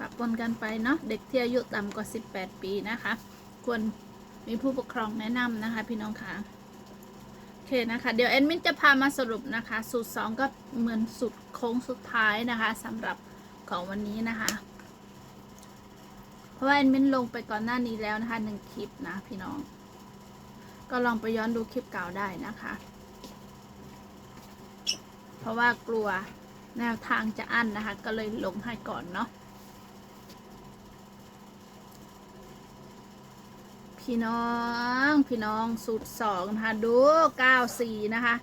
ปะปนกันไปเนาะเด็กที่อายุต่ำกว่า 18 ปีนะคะ ควรมีผู้ปกครองแนะนำนะคะ พี่น้องค่ะโอเคนะคะ เดี๋ยวแอดมินจะพามาสรุปนะคะ สูตร 2 ก็เหมือนสูตรโค้งสุดท้ายนะคะสำหรับของวันนี้นะคะ เพราะว่าแอดมินลงไปก่อนหน้านี้แล้วนะคะหนึ่งคลิปนะพี่น้อง ก็ลองไปย้อนดูคลิปเก่าได้นะคะ เพราะว่ากลัวแนวทางจะอั้นนะคะ ก็เลยลงให้ก่อนเนาะ พี่น้องพี่น้องสูตรสองนะคะดูเก้าสี่นะคะ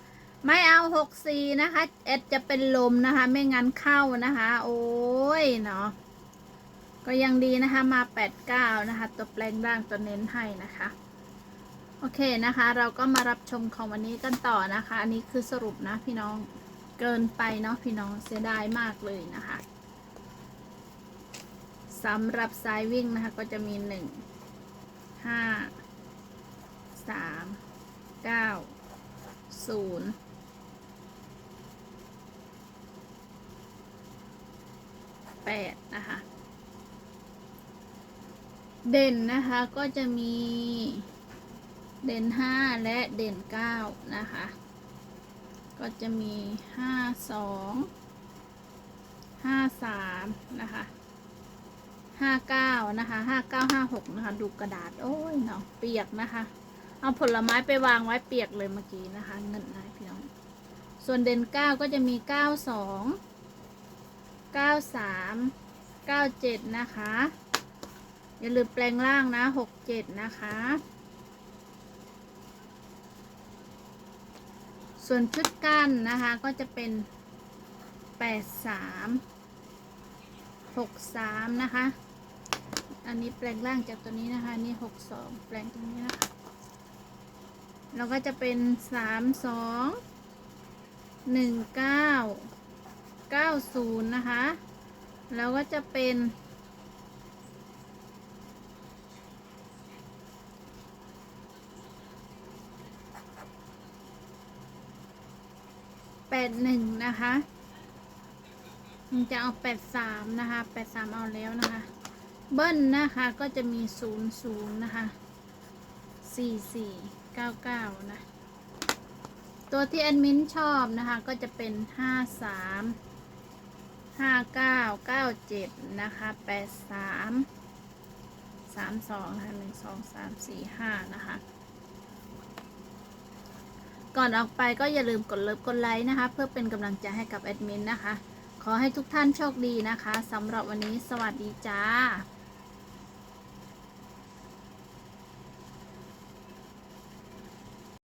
ไม่เอาหกสี่นะคะเอ็ดจะเป็นลมนะคะ ไม่งั้นเข้านะคะ โอ้ยเนาะก็ยังดีนะคะมาแปดเก้านะคะ ตัวแปลงร่างตัวเน้นให้นะคะโอเคนะคะ เราก็มารับชมของวันนี้กันต่อนะคะ อันนี้คือสรุปนะพี่น้องเกินไปเนาะพี่น้องเสียดายมากเลยนะคะสำหรับสายวิ่งนะคะก็จะมีหนึ่งห้าสามเก้า ศูนย์แปดนะคะ เด่นนะคะก็จะมีเด่นห้าและเด่นเก้านะคะ ก็จะมีห้าสองห้าสามนะคะห้าเก้านะคะห้าเก้าห้าหกนะคะ ดูกระดาษ โอ้ยเนาะเปียกนะคะ เอาผลไม้ไปวางไว้เปียกเลยเมื่อกี้นะคะ เงินนะพี่น้อง ส่วนเด่นเก้าก็จะมีเก้าสองเก้าสามเก้าเจ็ดนะคะ อย่าลืมแปลงร่างนะหกเจ็ดนะคะ ส่วนชุดกั้นนะคะก็จะเป็นแปดสามหกสามนะคะ อันนี้แปลงร่างจากตัวนี้นะคะ นี่หกสองแปลงตรงนี้นะคะ แล้วก็จะเป็นสามสองหนึ่งเก้าเก้าศูนย์นะคะแล้วก็จะเป็นแปดหนึ่งนะคะมันจะเอาแปดสามนะคะแปดสามเอาแล้วนะคะ เบิ้ลนะคะก็จะมีศูนย์ศูนย์นะคะ สี่สี่เก้าเก้านะ ตัวที่แอดมินชอบนะคะ ก็จะเป็นห้าสามห้าเก้าเก้าเจ็ดนะคะแปดสามสามสองนะคะหนึ่งสองสามสี่ห้านะคะ ก่อนออกไปก็อย่าลืมกดเลิฟกดไลค์นะคะ เพื่อเป็นกำลังใจให้กับแอดมินนะคะ ขอให้ทุกท่านโชคดีนะคะสำหรับวันนี้สวัสดีจ้า